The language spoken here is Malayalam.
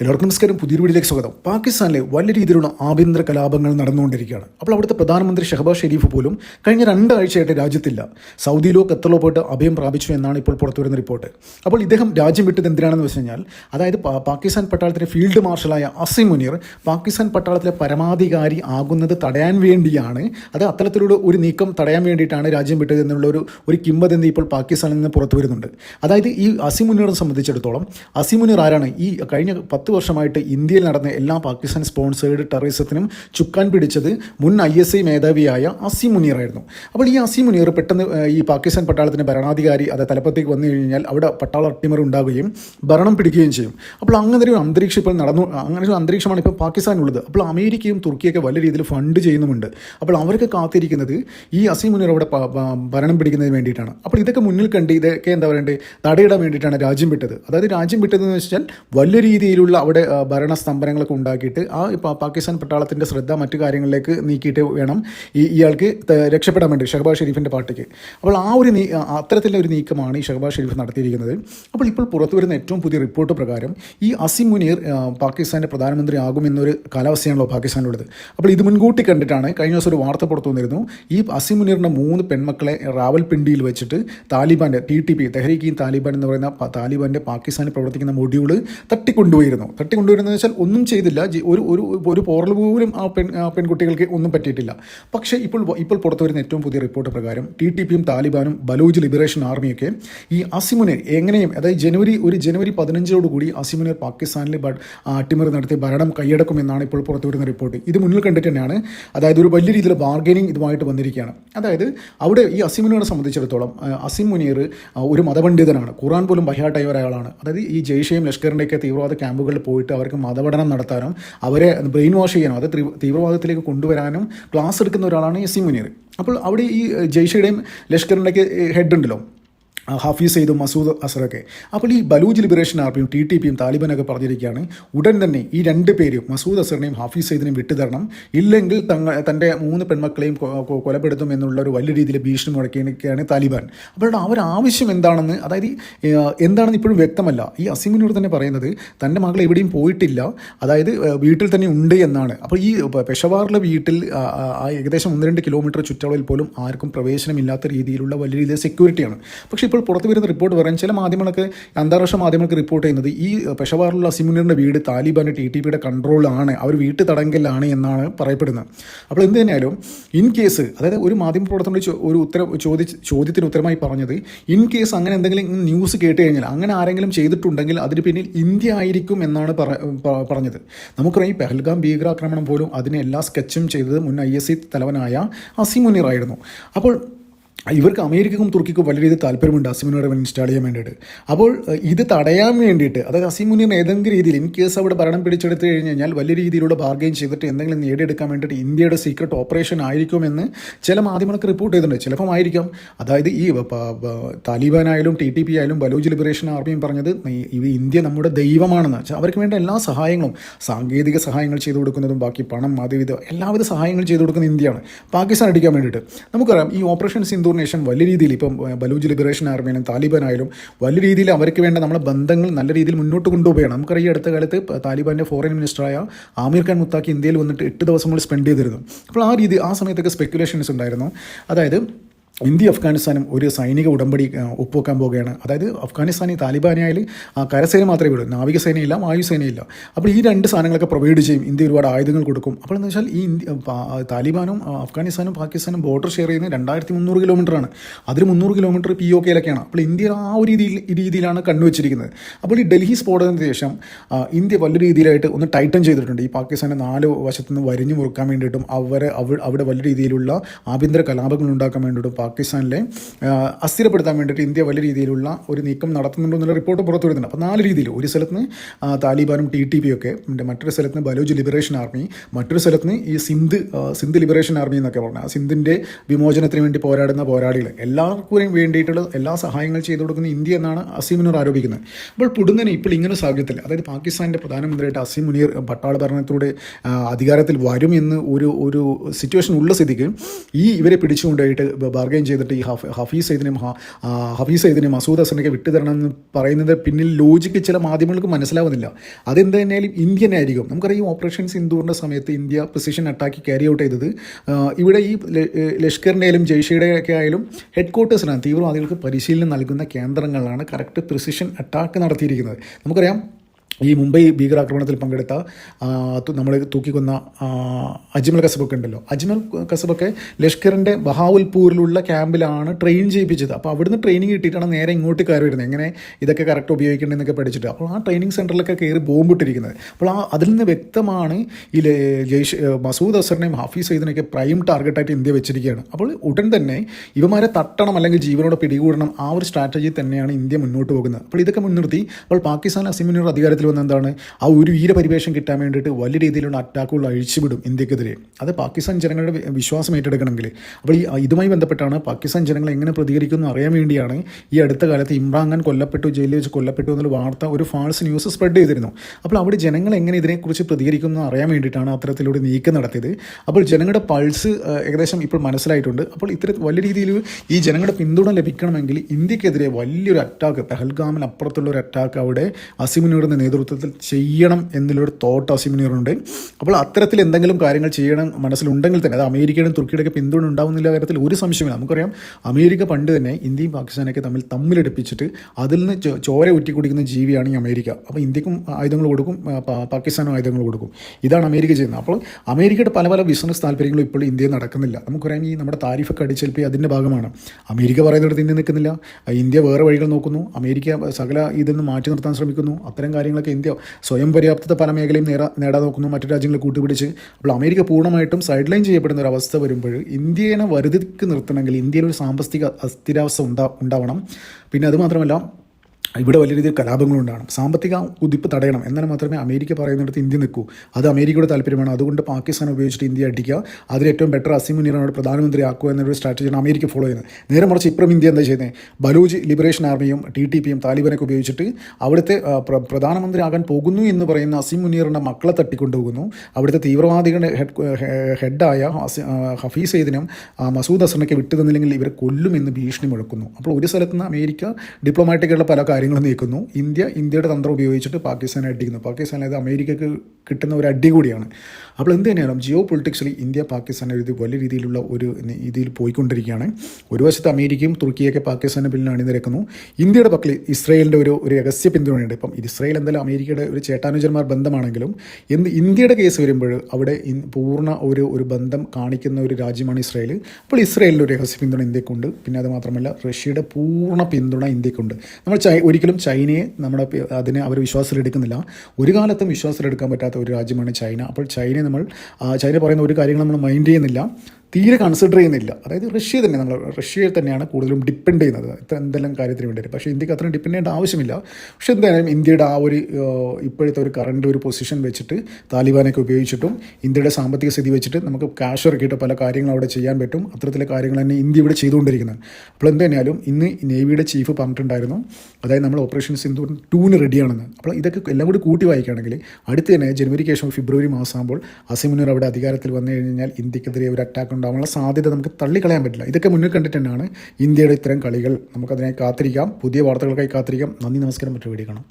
എല്ലാവർക്കും നമസ്കാരം. പുതിയൊരു വീഡിയോയിലേക്ക് സ്വാഗതം. പാകിസ്ഥാനിലെ വലിയ രീതിയിലുള്ള ആഭ്യന്തര കലാപങ്ങൾ നടന്നുകൊണ്ടിരിക്കുകയാണ്. അപ്പോൾ അവിടുത്തെ പ്രധാനമന്ത്രി ഷഹബാസ് ഷെരീഫ് പോലും കഴിഞ്ഞ രണ്ടാഴ്ചയായിട്ട് രാജ്യത്തില്ല. സൗദിയിലോ ഖത്തറിലോ പോയിട്ട് അഭയം പ്രാപിച്ചു എന്നാണ് ഇപ്പോൾ പുറത്തുവരുന്ന റിപ്പോർട്ട്. അപ്പോൾ ഇദ്ദേഹം രാജ്യം വിട്ടത് എന്തിനാണെന്ന് വെച്ച് കഴിഞ്ഞാൽ അതായത് പാകിസ്ഥാൻ പട്ടാളത്തിലെ ഫീൽഡ് മാർഷലായ അസിം മുനീർ പാകിസ്ഥാൻ പട്ടാളത്തിലെ പരമാധികാരി ആകുന്നത് തടയാൻ വേണ്ടിയാണ്. അത് അത്തരത്തിലുള്ള ഒരു നീക്കം തടയാൻ വേണ്ടിയിട്ടാണ് രാജ്യം വിട്ടത് എന്നുള്ള ഒരു ഒരു കിംബദന്തി ഇപ്പോൾ പാകിസ്ഥാനിൽ നിന്ന് പുറത്തു വരുന്നുണ്ട്. അതായത് ഈ അസിം മുനീറിനെ സംബന്ധിച്ചിടത്തോളം അസിം മുനീർ ആരാണ്? ഈ കഴിഞ്ഞ പത്ത് വർഷമായിട്ട് ഇന്ത്യയിൽ നടന്ന എല്ലാ പാകിസ്ഥാൻ സ്പോൺസേഡ് ടെററിസത്തിനും ചുക്കാൻ പിടിച്ചത് മുൻ ഐ എസ് ഐ മേധാവിയായ അസീം മുനീർ ആയിരുന്നു അപ്പോൾ ഈ അസീം മുനീർ പെട്ടെന്ന് ഈ പാകിസ്ഥാൻ പട്ടാളത്തിന്റെ ഭരണാധികാരി അത് തലപ്പത്തേക്ക് വന്നു കഴിഞ്ഞാൽ അവിടെ പട്ടാള അട്ടിമറി ഉണ്ടാവുകയും ഭരണം പിടിക്കുകയും ചെയ്യും. അപ്പോൾ അങ്ങനെ ഒരു അന്തരീക്ഷം ഇപ്പോൾ നടന്നു അങ്ങനെ ഒരു അന്തരീക്ഷമാണ് ഇപ്പോൾ പാകിസ്ഥാനുള്ളത്. അപ്പോൾ അമേരിക്കയും തുർക്കിയൊക്കെ വലിയ രീതിയിൽ ഫണ്ട് ചെയ്യുന്നുമുണ്ട്. അപ്പോൾ അവരൊക്കെ കാത്തിരിക്കുന്നത് ഈ അസീം മുനീർ അവിടെ ഭരണം പിടിക്കുന്നതിന് വേണ്ടിയിട്ടാണ്. അപ്പോൾ ഇതൊക്കെ മുന്നിൽ കണ്ട് ഇതൊക്കെ എന്താ പറയണ്ടേ തടയിടാൻ വേണ്ടിയിട്ടാണ് രാജ്യം വിട്ടത്. അതായത് രാജ്യം വിട്ടതെന്ന് വെച്ചാൽ വലിയ രീതിയിലുള്ള അവിടെ ഭരണ സ്തംഭനങ്ങളൊക്കെ ഉണ്ടാക്കിയിട്ട് ആ പാകിസ്ഥാൻ പട്ടാളത്തിന്റെ ശ്രദ്ധ മറ്റു കാര്യങ്ങളിലേക്ക് നീക്കിയിട്ട് വേണം ഈ ഇയാൾക്ക് രക്ഷപ്പെടാൻ വേണ്ടി ഷഹബാസ് ഷെരീഫിന്റെ പാർട്ടിക്ക്. അപ്പോൾ ആ ഒരു അത്തരത്തിലുള്ള ഒരു നീക്കമാണ് ഈ ഷഹബാസ് ഷെരീഫ് നടത്തിയിരിക്കുന്നത്. അപ്പോൾ ഇപ്പോൾ പുറത്തു വരുന്ന ഏറ്റവും പുതിയ റിപ്പോർട്ട് പ്രകാരം ഈ അസിം മുനീർ പാകിസ്ഥാന്റെ പ്രധാനമന്ത്രി ആകുമെന്നൊരു കാലാവസ്ഥയാണല്ലോ പാകിസ്ഥാനിലുള്ളത് അപ്പോൾ ഇത് മുൻകൂട്ടി കണ്ടിട്ടാണ് കഴിഞ്ഞ ദിവസം ഒരു വാർത്ത പുറത്തു വന്നിരുന്നു. ഈ അസിം മുനീറിന്റെ മൂന്ന് പെൺമക്കളെ റാവൽപിണ്ടിയിൽ വെച്ചിട്ട് താലിബാന്റെ ടി ടി പി തെഹരീഖീൻ താലിബാൻ എന്ന് പറയുന്ന താലിബാന്റെ പാകിസ്ഥാനിൽ പ്രവർത്തിക്കുന്ന മൊഡ്യൂൾ തട്ടിക്കൊണ്ടുപോയിരുന്നു. തട്ടിക്കൊണ്ടുവരുന്നത് വെച്ചാൽ ഒന്നും ചെയ്തില്ല. ഒരു ഒരു ഒരു പോറൽ പോലും ആ പെൺ പെൺകുട്ടികൾക്ക് ഒന്നും പറ്റിയിട്ടില്ല. പക്ഷേ ഇപ്പോൾ ഇപ്പോൾ പുറത്തു വരുന്ന ഏറ്റവും പുതിയ റിപ്പോർട്ട് പ്രകാരം ടി ടി പിയും താലിബാനും ബലൂജ് ലിബറേഷൻ ആർമിയൊക്കെ ഈ അസിമുനെ എങ്ങനെയും അതായത് ജനുവരി ഒരു ജനുവരി പതിനഞ്ചോടുകൂടി അസിമുനെ പാകിസ്ഥാനിൽ അട്ടിമറി നടത്തി ഭരണം കൈയടക്കുമെന്നാണ് ഇപ്പോൾ പുറത്തു വരുന്ന റിപ്പോർട്ട്. ഇത് മുന്നിൽ കണ്ടിട്ട് തന്നെയാണ് അതായത് ഒരു വലിയ രീതിയിൽ ബാർഗനിങ് ഇതുമായിട്ട് വന്നിരിക്കുകയാണ്. അതായത് അവിടെ ഈ അസിമുനെ സംബന്ധിച്ചിടത്തോളം അസിം ഒരു മതപണ്ഡിതനാണ്. ഖുറാൻ പോലും ബഹ്യാട്ടായ ഒരാളാണ് അതായത് ഈ ജയ്ഷെയും ലഷ്കറിന്റെയൊക്കെ തീവ്രവാദ ക്യാമ്പുകളിൽ പോയിട്ട് അവർക്ക് മതപഠനം നടത്താനും അവരെ ബ്രെയിൻ വാഷ് ചെയ്യാനും അത് തീവ്രവാദത്തിലേക്ക് കൊണ്ടുവരാനും ക്ലാസ് എടുക്കുന്ന ഒരാളാണ് എസ് സി മുനീർ. അപ്പോൾ അവിടെ ഈ ജയ്ഷയുടെയും ലഷ്കറിന്റെയൊക്കെ ഹെഡ് ഉണ്ടല്ലോ. ഹഫീസ് സെയ്ദും മസൂദ് അസറൊക്കെ. അപ്പോൾ ഈ ബലൂജ് ലിബറേഷൻ ആർമിയും ടി ടി പിയും താലിബാനൊക്കെ പറഞ്ഞിരിക്കുകയാണ്. ഉടൻ തന്നെ ഈ രണ്ട് പേരും മസൂദ് അസറിനെയും ഹഫീസ് സെയ്ദിനെയും വിട്ടുതരണം. ഇല്ലെങ്കിൽ തങ്ങ തന്റെ മൂന്ന് പെൺമക്കളെയും കൊലപ്പെടുത്തും എന്നുള്ള ഒരു വലിയ രീതിയിൽ ഭീഷണി മുടക്കിയിരിക്കുകയാണ് താലിബാൻ. അപ്പോൾ അവർ ആവശ്യം എന്താണെന്ന് അതായത് എന്താണെന്ന് ഇപ്പോഴും വ്യക്തമല്ല. ഈ അസീമിനോട് തന്നെ പറയുന്നത് തന്റെ മകൾ എവിടെയും പോയിട്ടില്ല. അതായത് വീട്ടിൽ തന്നെ ഉണ്ട് എന്നാണ്. അപ്പോൾ ഈ പെഷവാറിലെ വീട്ടിൽ ഏകദേശം ഒന്ന് രണ്ട് കിലോമീറ്റർ ചുറ്റളവിൽ പോലും ആർക്കും പ്രവേശനമില്ലാത്ത രീതിയിലുള്ള വലിയ രീതിയിൽ സെക്യൂരിറ്റിയാണ് പക്ഷേ ഇപ്പോൾ പുറത്തു വരുന്ന റിപ്പോർട്ട് പറയാൻ ചില മാധ്യമങ്ങളൊക്കെ അന്താരാഷ്ട്ര മാധ്യമങ്ങൾക്ക് റിപ്പോർട്ട് ചെയ്യുന്നത് ഈ പെഷവാറിലുള്ള അസിമുനീറിന്റെ വീട് താലിബാന്റെ ടി ടി പിയുടെ കൺട്രോളിലാണ് അവർ വീട്ടു തടങ്കലാണ് എന്നാണ് പറയപ്പെടുന്നത്. അപ്പോൾ എന്ത് തന്നെയാലും ഇൻ കേസ് അതായത് ഒരു മാധ്യമ ഒരു ഉത്തരം ചോദിച്ച് ചോദ്യത്തിന് ഉത്തരമായി പറഞ്ഞത് ഇൻ കേസ് അങ്ങനെ എന്തെങ്കിലും ന്യൂസ് കേട്ട് കഴിഞ്ഞാൽ അങ്ങനെ ആരെങ്കിലും ചെയ്തിട്ടുണ്ടെങ്കിൽ അതിന് പിന്നിൽ ഇന്ത്യ ആയിരിക്കും എന്നാണ് പറഞ്ഞത്. നമുക്കറിയാം ഈ പെഹൽഗാം ഭീകരാക്രമണം പോലും അതിനെ എല്ലാ സ്കെച്ചും ചെയ്തത് മുൻ ഐ എസ് സി തലവനായ അസിമുനീർ ആയിരുന്നു അപ്പോൾ ഇവർക്ക് അമേരിക്കക്കും തുർക്കിക്കും രീതിയിൽ താല്പര്യമുണ്ട് അസിമുനീറെ ഇൻസ്റ്റാൾ ചെയ്യാൻ വേണ്ടിയിട്ട്. അപ്പോൾ ഇത് തടയാൻ വേണ്ടിയിട്ട് അതായത് അസിമുനീറിന് ഏതെങ്കിലും രീതിയിൽ ഇൻ കേസ് അവിടെ ഭരണം പിടിച്ചെടുത്ത് കഴിഞ്ഞ് കഴിഞ്ഞാൽ വലിയ രീതിയിലുള്ള ബാർഗെയിൻ ചെയ്തിട്ട് എന്തെങ്കിലും നേടിയെടുക്കാൻ വേണ്ടിയിട്ട് ഇന്ത്യയുടെ സീക്രട്ട് ഓപ്പറേഷൻ ആയിരിക്കുമെന്ന് ചില മാധ്യമങ്ങൾക്ക് റിപ്പോർട്ട് ചെയ്തിട്ടുണ്ട്. ചിലപ്പം ആയിരിക്കാം അതായത് ഈ താലിബാനായാലും ടി ടി പി ആയാലും ബലൂജ് ലിബറേഷൻ ആർമിയും പറഞ്ഞത് ഇന്ത്യ നമ്മുടെ ദൈവമാണെന്ന്. വെച്ചാൽ അവർക്ക് വേണ്ട എല്ലാ സഹായങ്ങളും സാങ്കേതിക സഹായങ്ങൾ ചെയ്തു കൊടുക്കുന്നതും ബാക്കി പണം അതുവിധ എല്ലാവിധ സഹായങ്ങൾ ചെയ്തു കൊടുക്കുന്ന ഇന്ത്യയാണ്. പാകിസ്ഥാൻ അടിക്കാൻ വേണ്ടിയിട്ട്. നമുക്കറിയാം ഈ ഓപ്പറേഷൻ സിന്ദൂർ നേഷൻ വലിയ രീതിയിൽ ഇപ്പം ബലൂജ് ലിബറേഷൻ ആർമിയാലും താലിബാൻ ആയാലും വലിയ രീതിയിൽ അവർക്ക് വേണ്ട നമ്മളെ ബന്ധങ്ങൾ നല്ല രീതിയിൽ മുന്നോട്ട് കൊണ്ടുപോവുകയാണ്. നമുക്കറിയാം അടുത്ത കാലത്ത് താലിബാന്റെ ഫോറിൻ മിനിസ്റ്ററായ ആമീർ ഖാൻ മുത്താക്കി ഇന്ത്യയിൽ വന്നിട്ട് എട്ട് ദിവസങ്ങൾ സ്പെൻഡ് ചെയ്തിരുന്നു. അപ്പോൾ ആ രീതി ആ സമയത്തൊക്കെ സ്പെക്കുലേഷൻസ് ഉണ്ടായിരുന്നു. അതായത് ഇന്ത്യ അഫ്ഗാനിസ്ഥാനും ഒരു സൈനിക ഉടമ്പടി ഒപ്പുവെക്കാൻ പോവുകയാണ്. അതായത് അഫ്ഗാനിസ്ഥാനി താലിബാനായാലും ആ, കരസേന മാത്രമേ ഉള്ളൂ നാവികസേനയില്ല വായുസേനയില്ല അപ്പോൾ ഈ രണ്ട് സാധനങ്ങളൊക്കെ പ്രൊവൈഡ് ചെയ്യും. ഇന്ത്യ ഒരുപാട് ആയുധങ്ങൾ കൊടുക്കും. അപ്പോൾ എന്ന് വെച്ചാൽ ഈ ഇന്ത്യ താലിബാനും അഫ്ഗാനിസ്ഥാനും പാകിസ്ഥാനും ബോർഡർ ഷെയർ ചെയ്യുന്നത് രണ്ടായിരത്തി മുന്നൂറ് കിലോമീറ്ററാണ് അതിൽ മുന്നൂറ് കിലോമീറ്റർ പി ഒ കെയിലൊക്കെയാണ് അപ്പോൾ ഇന്ത്യ ആ ഒരു രീതിയിൽ രീതിയിലാണ് കണ്ടുവച്ചിരിക്കുന്നത് അപ്പോൾ ഈ ഡൽഹി സ്ഫോടനത്തിന് ശേഷം ഇന്ത്യ വലിയ രീതിയിലായിട്ട് ഒന്ന് ടൈറ്റൻ ചെയ്തിട്ടുണ്ട്. ഈ പാകിസ്ഥാനെ നാല് വശത്തുനിന്ന് വരിഞ്ഞു മുറുക്കാൻ വേണ്ടിയിട്ടും അവരെ അവിടെ വലിയ രീതിയിലുള്ള ആഭ്യന്തര കലാപങ്ങൾ ഉണ്ടാക്കാൻ വേണ്ടിയിട്ടും പാകിസ്ഥാനിലെ അസ്ഥിരപ്പെടുത്താൻ വേണ്ടിയിട്ട് ഇന്ത്യ വലിയ രീതിയിലുള്ള ഒരു നീക്കം നടത്തുന്നുണ്ടോ എന്നുള്ള റിപ്പോർട്ട് പുറത്തു വരുന്നുണ്ട് അപ്പോൾ നാല് രീതിയിൽ ഒരു സ്ഥലത്ത് താലിബാനും ടി ടി പി ഒക്കെ മറ്റൊരു സ്ഥലത്ത് ബലൂജ് ലിബറേഷൻ ആർമി മറ്റൊരു സ്ഥലത്ത് ഈ സിന്ധ് സിന്ധ് ലിബറേഷൻ ആർമി എന്നൊക്കെ പറഞ്ഞാൽ ആ സിന്ധിന്റെ വിമോചനത്തിന് വേണ്ടി പോരാടുന്ന പോരാളികൾ എല്ലാവർക്കും വേണ്ടിയിട്ടുള്ള എല്ലാ സഹായങ്ങൾ ചെയ്തു കൊടുക്കുന്ന ഇന്ത്യ എന്നാണ് അസീം മുനീർ ആരോപിക്കുന്നത്. അപ്പോൾ പുടുന്നതിന് ഇപ്പോൾ ഇങ്ങനെ സാഹചര്യത്തിൽ അതായത് പാകിസ്ഥാന്റെ പ്രധാനമന്ത്രിയായിട്ട് അസീം മുനീർ പട്ടാള ഭരണത്തിലൂടെ അധികാരത്തിൽ വരും എന്ന് ഒരു ഒരു സിറ്റുവേഷൻ ഉള്ള സ്ഥിതിക്ക് ഈ ഇവരെ പിടിച്ചുകൊണ്ടുപോയിട്ട് ബാർഗൈൻ ക്യാമ്പയിൻ ചെയ്തിട്ട് ഈ ഹഫ് ഹഫീസ് സൈദിനെയും ഹഫീസ് സൈദിനെയും മസൂദ് വിട്ടു വിട്ടുതരണം എന്ന് പറയുന്നത് പിന്നിൽ ലോജിക്ക് ചില മാധ്യമങ്ങൾക്ക് മനസ്സിലാവുന്നില്ല. അതെന്ത് തന്നെയാലും ഇന്ത്യൻ ആയിരിക്കും. നമുക്കറിയാം ഓപ്പറേഷൻ സിന്ദൂറിന്റെ സമയത്ത് India precision attack carry out ചെയ്തത്. ഇവിടെ ഈ ലഷ്കറിന്റെ ആയാലും ജയ്ഷയുടെ ഒക്കെ ആയാലും ഹെഡ് ക്വാർട്ടേഴ്സിലാണ് തീവ്രവാദികൾക്ക് പരിശീലനം നൽകുന്ന കേന്ദ്രങ്ങളാണ് കറക്റ്റ് പ്രിസിഷൻ അറ്റാക്ക് നടത്തിയിരിക്കുന്നത്. നമുക്കറിയാം ഈ മുംബൈ ഭീകരാക്രമണത്തിൽ പങ്കെടുത്ത നമ്മൾ തൂക്കിക്കൊന്ന അജ്മൽ കസബൊക്കെ ഉണ്ടല്ലോ. അജ്മൽ കസബൊക്കെ ലഷ്കറിന്റെ ബഹാവുൽപൂരിലുള്ള ക്യാമ്പിലാണ് ട്രെയിൻ ചെയ്യിപ്പിച്ചത്. അപ്പോൾ അവിടുന്ന് ട്രെയിനിങ് കിട്ടിയിട്ടാണ് നേരെ ഇങ്ങോട്ട് കയറി വരുന്നത്. എങ്ങനെ ഇതൊക്കെ കറക്റ്റ് ഉപയോഗിക്കേണ്ടതെന്നൊക്കെ പഠിച്ചിട്ട്. അപ്പോൾ ആ ട്രെയിനിങ് സെന്ററിലൊക്കെ കയറി ബോംബിട്ടിരിക്കുന്നത്. അപ്പോൾ ആ അതിൽ നിന്ന് വ്യക്തമാണ് ഈ ജയ്ഷ് മസൂദ് അസറിനെയും ഹാഫീസ് സയ്യിദിനെയൊക്കെ പ്രൈം ടാർഗറ്റായിട്ട് ഇന്ത്യ വെച്ചിരിക്കുകയാണ്. അപ്പോൾ ഉടൻ തന്നെ ഇവമാരെ തട്ടണം അല്ലെങ്കിൽ ജീവനോടെ പിടികൂടണം ആ ഒരു സ്ട്രാറ്റജി തന്നെയാണ് ഇന്ത്യ മുന്നോട്ട് പോകുന്നത്. അപ്പോൾ ഇതൊക്കെ മുൻനിർത്തി. അപ്പോൾ പാകിസ്ഥാൻ അസിമിനോട് അധികാരത്തിൽ വന്ന എന്താണ് ആ ഒരു വീരപരിവേഷം കിട്ടാൻ വേണ്ടിയിട്ട് വലിയ രീതിയിലുള്ള അറ്റാക്കുകൾ അഴിച്ചുവിടും ഇന്ത്യക്കെതിരെ. അത് പാകിസ്ഥാൻ ജനങ്ങളുടെ വിശ്വാസം ഏറ്റെടുക്കണമെങ്കിൽ. അപ്പോൾ ഈ ഇതുമായി ബന്ധപ്പെട്ടാണ് പാകിസ്ഥാൻ ജനങ്ങൾ എങ്ങനെ പ്രതികരിക്കുന്നു അറിയാൻ വേണ്ടിയാണ് ഈ അടുത്ത കാലത്ത് ഇമ്രാൻഖാൻ കൊല്ലപ്പെട്ടു ജയിലിൽ വെച്ച് കൊല്ലപ്പെട്ടു എന്നുള്ള വാർത്ത ഒരു ഫാൾസ് ന്യൂസ് സ്പ്രെഡ് ചെയ്തിരുന്നു. അപ്പോൾ അവിടെ ജനങ്ങൾ എങ്ങനെ ഇതിനെക്കുറിച്ച് പ്രതികരിക്കുന്നു അറിയാൻ വേണ്ടിയിട്ടാണ് അത്തരത്തിലൂടെ നീക്കം നടത്തിയത്. അപ്പോൾ ജനങ്ങളുടെ പൾസ് ഏകദേശം ഇപ്പോൾ മനസ്സിലായിട്ടുണ്ട്. അപ്പോൾ ഇത്ര വലിയ രീതിയിൽ ഈ ജനങ്ങളുടെ പിന്തുണ ലഭിക്കണമെങ്കിൽ ഇന്ത്യക്കെതിരെ വലിയൊരു അറ്റാക്ക് പെഹൽഗാമിന് അപ്പുറത്തുള്ള ഒരു അറ്റാക്ക് അവിടെ അസിമുനീറിന്റെ നേതൃത്വത്തിൽ ചെയ്യണം എന്നുള്ളൊരു തോട്ട് അസിമിനിയറുണ്ട് അപ്പോൾ അത്തരത്തിൽ എന്തെങ്കിലും കാര്യങ്ങൾ ചെയ്യണം മനസ്സിലുണ്ടെങ്കിൽ തന്നെ അത് അമേരിക്കയുടെയും തുർക്കിയുടെയൊക്കെ പിന്തുണ ഉണ്ടാവുന്നില്ല കാര്യത്തിൽ ഒരു സംശയമില്ല നമുക്കറിയാം അമേരിക്ക പണ്ട് തന്നെ ഇന്ത്യയും പാകിസ്ഥാനൊക്കെ തമ്മിൽ തമ്മിലടുപ്പിച്ചിട്ട് അതിൽ നിന്ന് ചോര ഉറ്റിക്കുടിക്കുന്ന ജീവിയാണ് ഈ അമേരിക്ക. അപ്പോൾ ഇന്ത്യക്കും ആയുധങ്ങൾ കൊടുക്കും പാകിസ്ഥാനും ആയുധങ്ങൾ കൊടുക്കും. ഇതാണ് അമേരിക്ക ചെയ്യുന്നത്. അപ്പോൾ അമേരിക്കയുടെ പല പല ബിസിനസ് താല്പര്യങ്ങളും ഇപ്പോൾ ഇന്ത്യയിൽ നടക്കുന്നില്ല. നമുക്കറിയാം ഈ നമ്മുടെ താരിഫൊക്കെ അടിച്ചേൽപ്പി അതിന്റെ ഭാഗമാണ്. അമേരിക്ക പറയുന്നിടത്ത് ഇന്ത്യ നിൽക്കുന്നില്ല. ഇന്ത്യ വേറെ വഴികൾ നോക്കുന്നു. അമേരിക്ക സകല ഇതിൽ നിന്ന് മാറ്റി നിർത്താൻ ശ്രമിക്കുന്നു. അത്തരം കാര്യങ്ങളൊക്കെ ഇന്ത്യ സ്വയം പര്യാപ്തത പല മേഖലയും നേടാ നേടാൻ നോക്കുന്നു. മറ്റു രാജ്യങ്ങൾ കൂട്ടുപിടിച്ച് അപ്പോൾ അമേരിക്ക പൂർണമായിട്ടും സൈഡ് ലൈൻ ചെയ്യപ്പെടുന്ന ഒരു അവസ്ഥ വരുമ്പോൾ ഇന്ത്യനെ വരുതിക്ക് നിർത്തണമെങ്കിൽ ഇന്ത്യയിൽ ഒരു സാമ്പത്തിക അസ്ഥിരാവസ്ഥ ഉണ്ടാ ഉണ്ടാവണം. പിന്നെ അതുമാത്രമല്ല ഇവിടെ വലിയ രീതിയിൽ കലാപങ്ങളുണ്ടാകും സാമ്പത്തിക കുതിപ്പ് തടയണം. എന്നാൽ മാത്രമേ അമേരിക്ക പറയുന്നിടത്ത് ഇന്ത്യ നിൽക്കൂ. അത് അമേരിക്കയുടെ താല്പര്യമാണ്. അതുകൊണ്ട് പാകിസ്ഥാൻ ഉപയോഗിച്ചിട്ട് ഇന്ത്യ അടിക്കുക. അതിൽ ഏറ്റവും ബെറ്റർ അസീം മുനീറിനോട് പ്രധാനമന്ത്രി ആക്കുക എന്നൊരു സ്ട്രാറ്റജിയാണ് അമേരിക്ക ഫോളോ ചെയ്യുന്നത്. നേരെ മറിച്ച് ഇപ്പം ഇന്ത്യ എന്താ ചെയ്യുന്നത് ബലൂജ് ലിബറേഷൻ ആർമിയും ടി ടി പിയും താലിബാനൊക്കെ ഉപയോഗിച്ചിട്ട് അവിടുത്തെ ആ, പ്രധാനമന്ത്രി ആകാൻ പോകുന്നു എന്ന് പറയുന്ന അസീം മുനീറിന്റെ മക്കളെ തട്ടിക്കൊണ്ടുപോകുന്നു. അവിടുത്തെ തീവ്രവാദികളുടെ ഹെഡ് ഹെഡായ ഹഫീസ് സെയ്ദിനും മസൂദ് അസറിനൊക്കെ വിട്ടു തന്നില്ലെങ്കിൽ ഇവരെ കൊല്ലുമെന്ന് ഭീഷണി മുഴക്കുന്നു. അപ്പോൾ ഒരു സ്ഥലത്ത് നിന്ന് അമേരിക്ക ഡിപ്ലോമാറ്റിക്കുള്ള പല കാര്യങ്ങളും നീക്കുന്നു. ഇന്ത്യ ഇന്ത്യയുടെ തന്ത്രം ഉപയോഗിച്ചിട്ട് പാകിസ്ഥാനെ അടിക്കുന്നു പാകിസ്ഥാൻ അത് അമേരിക്കക്ക് കിട്ടുന്ന ഒരു അടി കൂടിയാണ്. അപ്പോൾ എന്ത് തന്നെയാലും ജിയോ പൊളിറ്റിക്സിൽ ഇന്ത്യ പാകിസ്ഥാൻ ഒരു വലിയ രീതിയിലുള്ള ഒരു രീതിയിൽ പോയിക്കൊണ്ടിരിക്കുകയാണ്. ഒരു വശത്ത് അമേരിക്കയും തുർക്കിയൊക്കെ പാകിസ്ഥാനെ പിന്നിൽ അണിനിരക്കുന്നു. ഇന്ത്യയുടെ പക്കൽ ഇസ്രയേലിന്റെ ഒരു ഒരു രഹസ്യ പിന്തുണയുണ്ട്. ഇപ്പം ഇസ്രയേൽ എന്തായാലും അമേരിക്കയുടെ ഒരു ചേട്ടാനുജന്മാർ ബന്ധമാണെങ്കിലും എന്ത് ഇന്ത്യയുടെ കേസ് വരുമ്പോൾ അവിടെ പൂർണ ഒരു ഒരു ബന്ധം കാണിക്കുന്ന ഒരു രാജ്യമാണ് ഇസ്രയേൽ. അപ്പോൾ ഇസ്രയേലിന്റെ ഒരു രഹസ്യ പിന്തുണ ഇന്ത്യക്കുണ്ട്. പിന്നെ അത് മാത്രമല്ല റഷ്യയുടെ പൂർണ പിന്തുണ ഇന്ത്യക്കുണ്ട്. നമ്മൾ ഒരിക്കലും ചൈനയെ നമ്മുടെ അതിനെ അവർ വിശ്വാസത്തിലെടുക്കുന്നില്ല. ഒരു കാലത്തും വിശ്വാസത്തിലെടുക്കാൻ പറ്റാത്ത ഒരു രാജ്യമാണ് ചൈന. അപ്പോൾ ചൈനയെ നമ്മൾ ചൈന പറയുന്ന ഒരു കാര്യങ്ങൾ നമ്മൾ മൈൻഡ് ചെയ്യുന്നില്ല. തീരെ കൺസിഡർ ചെയ്യുന്നില്ല. അതായത് റഷ്യ തന്നെ നമ്മൾ റഷ്യയിൽ തന്നെയാണ് കൂടുതലും ഡിപ്പെൻഡ് ചെയ്യുന്നത്. ഇത്ര എന്തെല്ലാം കാര്യത്തിന് വേണ്ടിയിട്ട്. പക്ഷേ ഇന്ത്യയ്ക്ക് അത്രയും ഡിപ്പെൻഡ് ചെയ്യേണ്ട ആവശ്യമില്ല. പക്ഷേ എന്തായാലും ഇന്ത്യയുടെ ആ ഒരു ഇപ്പോഴത്തെ ഒരു കറണ്ട് ഒരു പൊസിഷൻ വെച്ചിട്ട് താലിബാനൊക്കെ ഉപയോഗിച്ചിട്ടും ഇന്ത്യയുടെ സാമ്പത്തിക സ്ഥിതി വെച്ചിട്ട് നമുക്ക് ക്യാഷ് ഇറക്കിയിട്ട് പല കാര്യങ്ങളും അവിടെ ചെയ്യാൻ പറ്റും. അത്തരത്തിലെ കാര്യങ്ങൾ തന്നെ ഇന്ത്യ ഇവിടെ ചെയ്തുകൊണ്ടിരിക്കുന്നത്. അപ്പോൾ എന്തായാലും ഇന്ന് നേവിയുടെ ചീഫ് പറഞ്ഞിട്ടുണ്ടായിരുന്നു. അതായത് നമ്മൾ ഓപ്പറേഷൻ സിന്ധു ടൂന് റെഡിയാണെന്ന് അപ്പോൾ ഇതൊക്കെ എല്ലാം കൂടി കൂട്ടി വായിക്കുകയാണെങ്കിൽ അടുത്ത് തന്നെ ജനുവരിക്ക് ശേഷം ഫെബ്രുവരി മാസമാകുമ്പോൾ അസിമുനൂർ അവിടെ അധികാരത്തിൽ വന്നു കഴിഞ്ഞാൽ ഇന്ത്യക്കെതിരെ ഒരു അറ്റാക്ക് ഉണ്ടാകാനുള്ള സാധ്യത നമുക്ക് തള്ളിക്കളയാൻ പറ്റില്ല. ഇതൊക്കെ മുന്നിൽ കണ്ടിട്ട് തന്നെയാണ് ഇന്ത്യയുടെ ഇത്തരം കളികൾ. നമുക്കതിനെ കാത്തിരിക്കാം. പുതിയ വാർത്തകൾക്കായി കാത്തിരിക്കാം. നന്ദി നമസ്കാരം. മറ്റൊരു വീഡിയോ കാണാം.